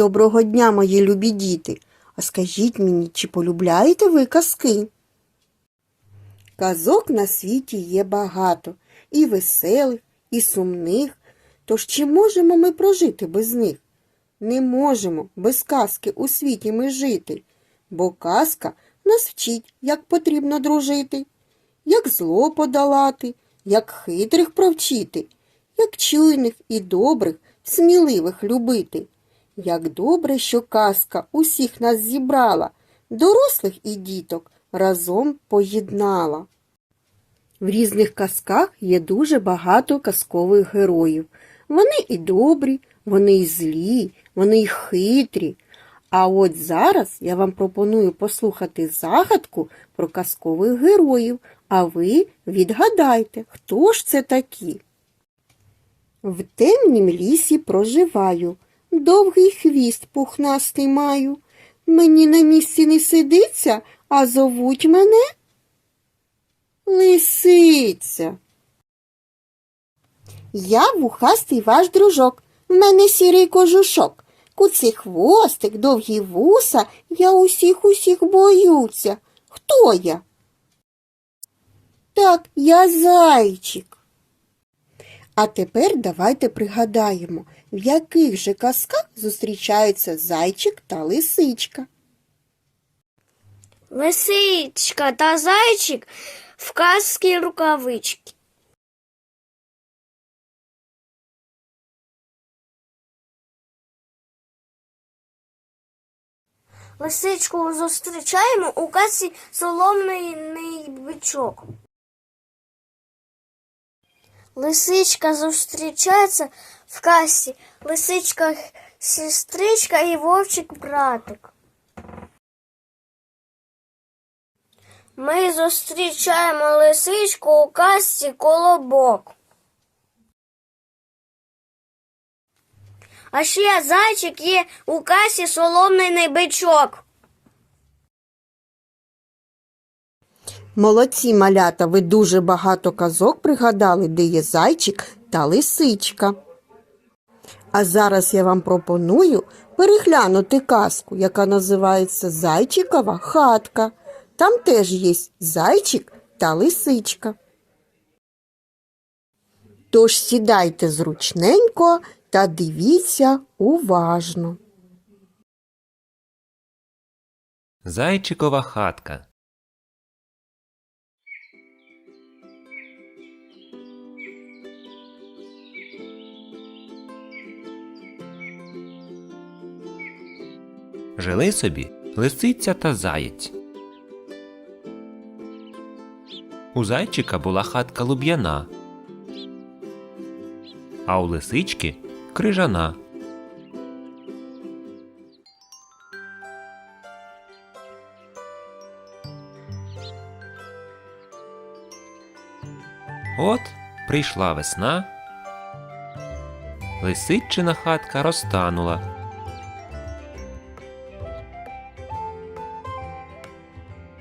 Доброго дня, мої любі діти. А скажіть мені, чи полюбляєте ви казки? Казок на світі є багато, і веселих, і сумних. Тож чи можемо ми прожити без них? Не можемо без казки у світі ми жити, бо казка нас вчить, як потрібно дружити, як зло подолати, як хитрих провчити, як чуйних і добрих, сміливих любити. Як добре, що казка усіх нас зібрала, дорослих і діток разом поєднала. В різних казках є дуже багато казкових героїв. Вони і добрі, вони і злі, вони і хитрі. А от зараз я вам пропоную послухати загадку про казкових героїв, а ви відгадайте, хто ж це такі. В темнім лісі проживаю, довгий хвіст пухнастий маю. Мені на місці не сидиться, а зовуть мене Лисиця. Я вухастий ваш дружок, в мене сірий кожушок. Куций хвостик, довгі вуса, я усіх усіх боюся. Хто я? Так, я зайчик. А тепер давайте пригадаємо, в яких же казках зустрічаються зайчик та лисичка. Лисичка та зайчик в казці рукавички. Лисичку зустрічаємо у казці соломний бичок. Лисичка зустрічається в касі лисичка сестричка і вовчик братик. Ми зустрічаємо лисичку у касті колобок. А ще зайчик є у касі соломний бичок. Молодці малята, ви дуже багато казок пригадали, де є зайчик та лисичка. А зараз я вам пропоную переглянути казку, яка називається Зайчикова хатка. Там теж є зайчик та лисичка. Тож сідайте зручненько та дивіться уважно. Зайчикова хатка. Жили собі лисиця та заєць. У зайчика була хатка луб'яна, а у лисички крижана. От прийшла весна, лисичина хатка розтанула.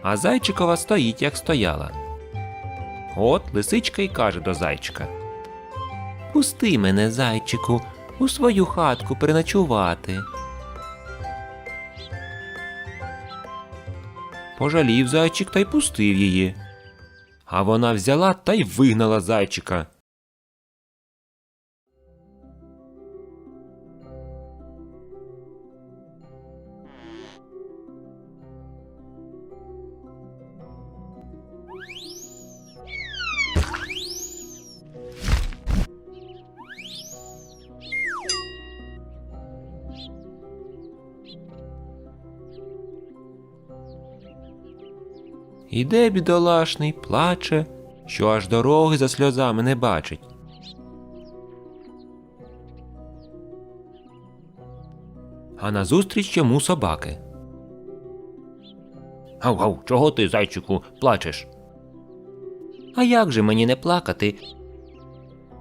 А зайчикова стоїть, як стояла. От лисичка й каже до зайчика. Пусти мене, зайчику, у свою хатку переночувати. Пожалів зайчик та й пустив її. А вона взяла та й вигнала зайчика. Іде бідолашний, плаче, що аж дороги за сльозами не бачить. А назустріч йому собаки. Гав, гав, чого ти, зайчику, плачеш? А як же мені не плакати,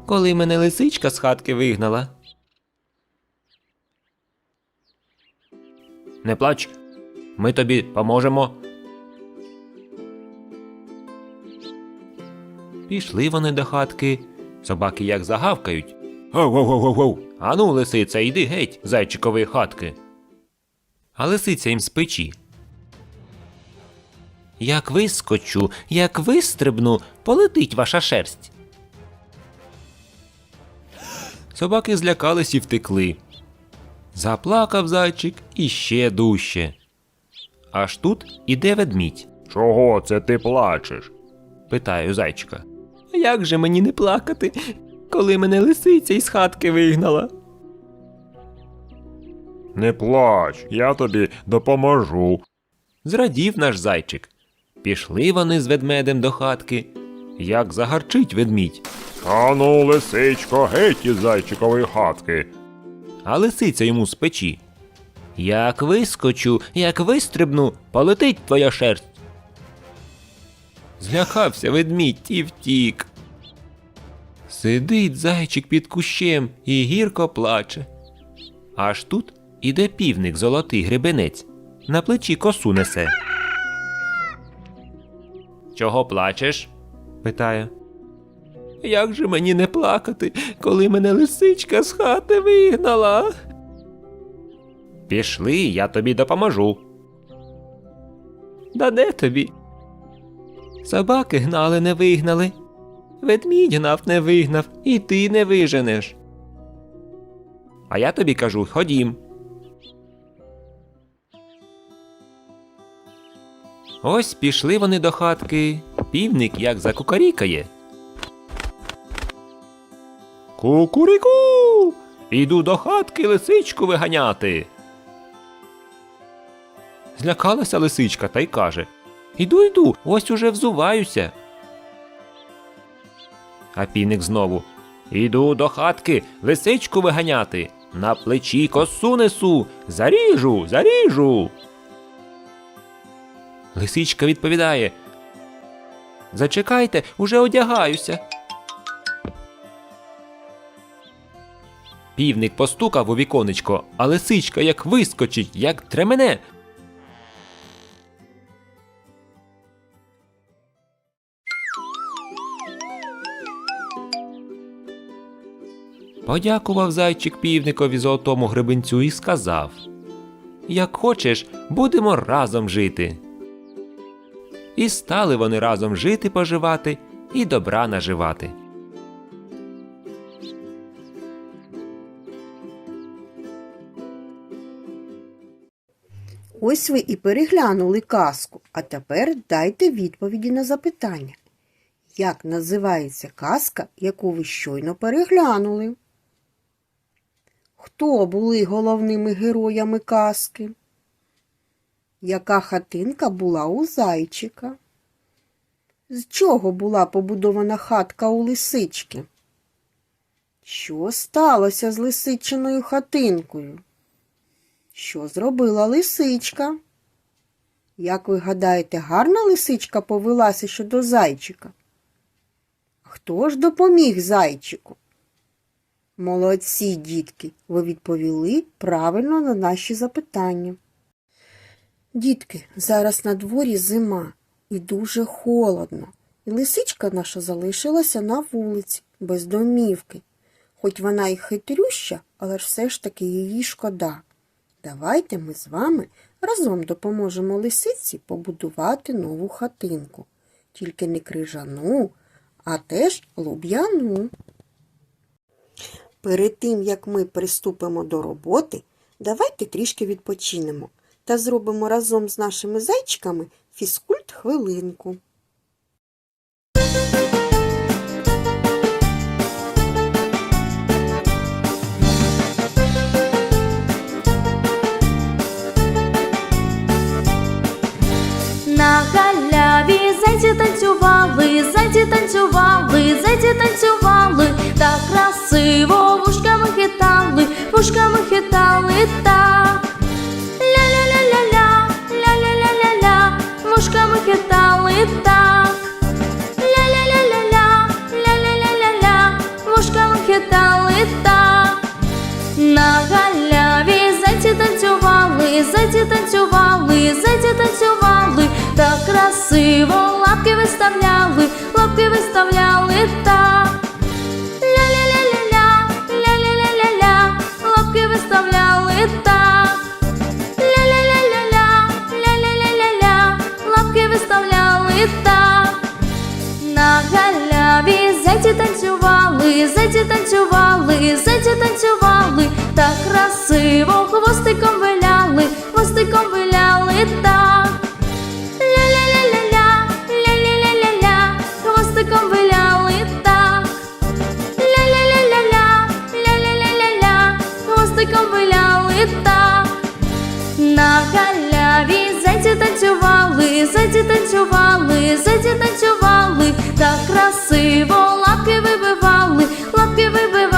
коли мене лисичка з хатки вигнала? Не плач, ми тобі поможемо. Пішли вони до хатки. Собаки як загавкають. Гав, гав, гав, гав, гав. Ану, лисиця, йди геть, зайчикової хатки. а лисиця їм з печі. Як вискочу, як вистрибну, полетить ваша шерсть. Собаки злякались і втекли. Заплакав зайчик іще дужче. Аж тут іде ведмідь. Чого це ти плачеш? Питаю зайчика. Як же мені не плакати, коли мене лисиця із хатки вигнала? Не плач, я тобі допоможу. Зрадів наш зайчик. Пішли вони з ведмедем до хатки. Як загарчить ведмідь, Ану, лисичко, геть із зайчикової хатки. а лисиця йому з печі. Як вискочу, як вистрибну, полетить твоя шерсть. Злякався ведмідь і втік. Сидить зайчик під кущем і гірко плаче. Аж тут іде півник золотий гребенець, на плечі косу несе. Чого плачеш? питає. Як же мені не плакати, коли мене лисичка з хати вигнала? Пішли, я тобі допоможу. Да де тобі? Собаки гнали, не вигнали. Ведмідь гнав, не вигнав, і ти не виженеш. А я тобі кажу, ходім. Ось пішли вони до хатки. Півник як закукарікає. Кукуріку. Іду до хатки лисичку виганяти. Злякалася лисичка та й каже Іду, йду, ось уже взуваюся. А півник знову Іду до хатки лисичку виганяти. На плечі косу несу. Заріжу, заріжу. Лисичка відповідає Зачекайте, уже одягаюся. Півник постукав у віконечко, а лисичка як вискочить, як тремене. Подякував зайчик півникові золотому гребенцю і сказав Як хочеш, будемо разом жити. І стали вони разом жити поживати і добра наживати. Ось ви і переглянули казку, а тепер дайте відповіді на запитання. Як називається казка, яку ви щойно переглянули? Хто були головними героями казки? Яка хатинка була у зайчика? З чого була побудована хатка у лисички? Що сталося з лисичиною хатинкою? Що зробила лисичка? Як ви гадаєте, гарна лисичка повелася щодо зайчика? Хто ж допоміг зайчику? Молодці, дітки, ви відповіли правильно на наші запитання. Дітки, зараз на дворі зима і дуже холодно. І лисичка наша залишилася на вулиці, без домівки. Хоч вона і хитрюща, але ж все ж таки її шкода. Давайте ми з вами разом допоможемо лисиці побудувати нову хатинку. Тільки не крижану, а теж луб'яну. Перед тим, як ми приступимо до роботи, давайте трішки відпочинемо та зробимо разом з нашими зайчиками фізкульт хвилинку. На галяві зайці танцювали, зайці танцювали, зайці танцювали, диво лапки виставляли, лапки виставляли та. Ляля, ля-ля-ля-ля-ля, лопки виставляли та. Ля-ля-ля-ля-ля, ля-ля-ля-ля-ля, лапки виставляли та. На галяві зеці танцювали, зеці танцювали, зеці танцювали, так красиво хвостиком виляли, хвостиком виляли. Зайці танцювали, зайці танцювали, так красиво лапки вибивали, лапки вибивали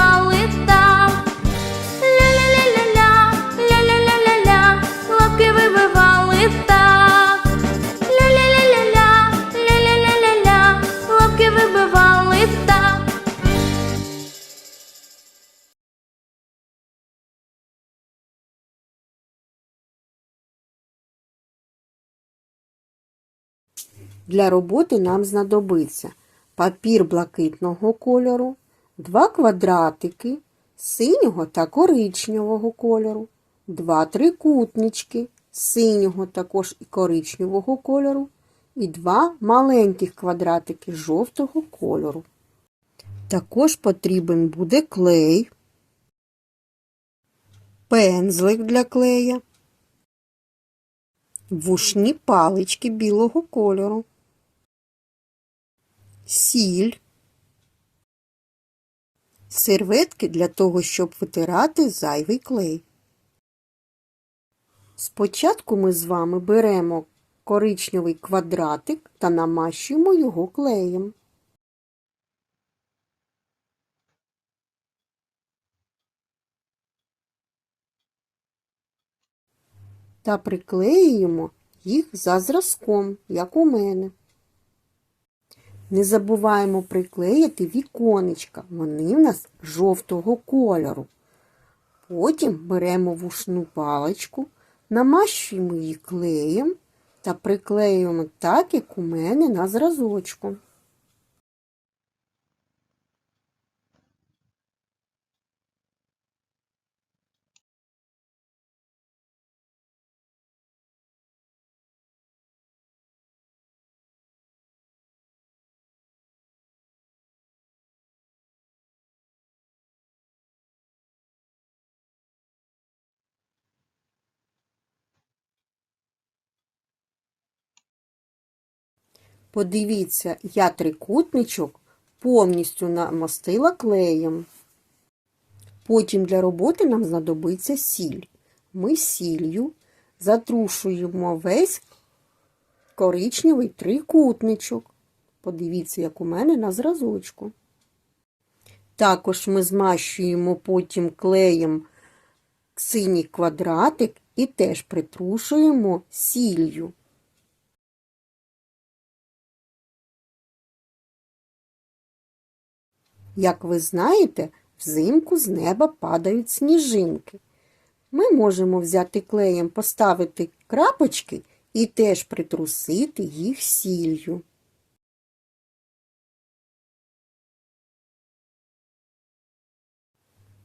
Для роботи нам знадобиться папір блакитного кольору, два квадратики синього та коричневого кольору, два трикутнички синього також і коричневого кольору, і два маленьких квадратики жовтого кольору. Також потрібен буде клей, пензлик для клея, вушні палички білого кольору, сіль, серветки для того, щоб витирати зайвий клей. Спочатку ми з вами беремо коричневий квадратик та намащуємо його клеєм. Та приклеюємо їх за зразком, як у мене. Не забуваємо приклеїти віконечка, вони в нас жовтого кольору. Потім беремо вушну паличку, намащуємо її клеєм та приклеюємо так, як у мене на зразочку. Подивіться, я трикутничок повністю намастила клеєм. Потім для роботи нам знадобиться сіль. Ми сіллю затрушуємо весь коричневий трикутничок. Подивіться, як у мене на зразочку. Також ми змащуємо потім клеєм синій квадратик і теж притрушуємо сіллю. Як ви знаєте, взимку з неба падають сніжинки. Ми можемо взяти клеєм, поставити крапочки і теж притрусити їх сіллю.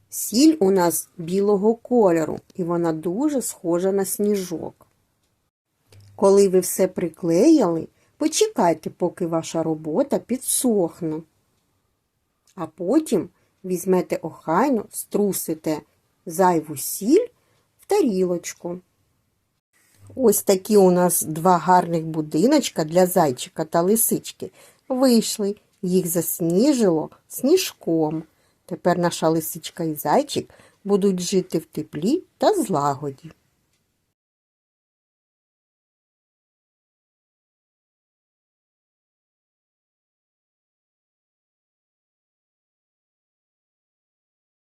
Сіль у нас білого кольору, і вона дуже схожа на сніжок. Коли ви все приклеїли, почекайте, поки ваша робота підсохне. А потім візьмете охайно, струсите зайву сіль в тарілочку. Ось такі у нас два гарних будиночка для зайчика та лисички вийшли. Їх засніжило сніжком. Тепер наша лисичка і зайчик будуть жити в теплі та злагоді.